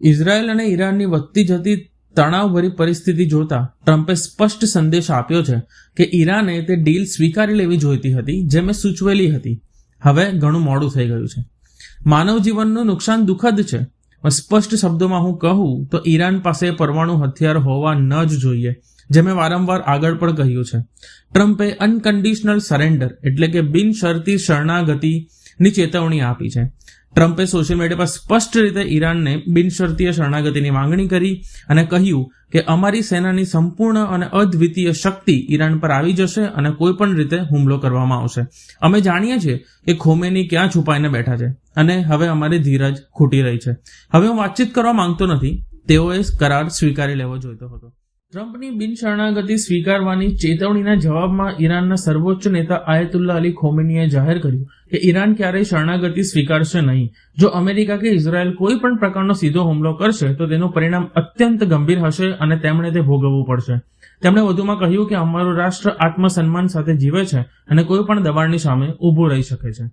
Israel અને ઈરાનની વધતી જતી તણાવભરી પરિસ્થિતિ જોતા ટ્રમ્પે સ્પષ્ટ સંદેશ આપ્યો છે કે ઈરાને તે ડીલ સ્વીકારી લેવી જોઈતી હતી, જે મેં સૂચવેલી હતી. હવે ઘણું મોડું થઈ ગયું છે. માનવ જીવનનું નુકસાન દુઃખદ છે. સ્પષ્ટ શબ્દોમાં હું કહું તો ઈરાન પાસે પરમાણુ હથિયાર હોવા ન જ જોઈએ, જે મેં વારંવાર આગળ પણ કહ્યું છે. ટ્રમ્પે અનકન્ડિશનલ સરેન્ડર એટલે કે બિનશરતી શરણાગતિની ચેતવણી આપી છે. ટ્રમ્પે સોશિયલ મીડિયા પર સ્પષ્ટ રીતે ઈરાનને બિનશરતીય શરણાગતિની માંગણી કરી અને કહ્યું કે અમારી સેનાની સંપૂર્ણ અને અદ્વિતીય શક્તિ ઈરાન પર આવી જશે અને કોઈ પણ રીતે હુમલો કરવામાં આવશે. અમે જાણીએ છીએ કે ખોમેની ક્યાં છુપાઈને બેઠા છે અને હવે અમારી ધીરજ ખૂટી રહી છે. હવે હું વાતચીત કરવા માંગતો નથી. તેઓએ કરાર સ્વીકારી લેવો જોઈતો હતો. ટ્રમ્પની બિનશરણાગતિ સ્વીકારવાની ચેતવણીના જવાબમાં ઈરાનના સર્વોચ્ચ નેતા આયતુલ્લા અલી ખોમેનીએ જાહેર કર્યું કે ઈરાન ક્યારેય શરણાગતિ સ્વીકારશે નહીં. જો અમેરિકા કે ઇઝરાયલ કોઈ પણ પ્રકારનો સીધો હુમલો કરશે, તો તેનું પરિણામ અત્યંત ગંભીર હશે અને તેમણે તે ભોગવવું પડશે. તેમણે વધુમાં કહ્યું કે અમારું રાષ્ટ્ર આત્મસન્માન સાથે જીવે છે અને કોઈ પણ દબાણની સામે ઊભું રહી શકે છે.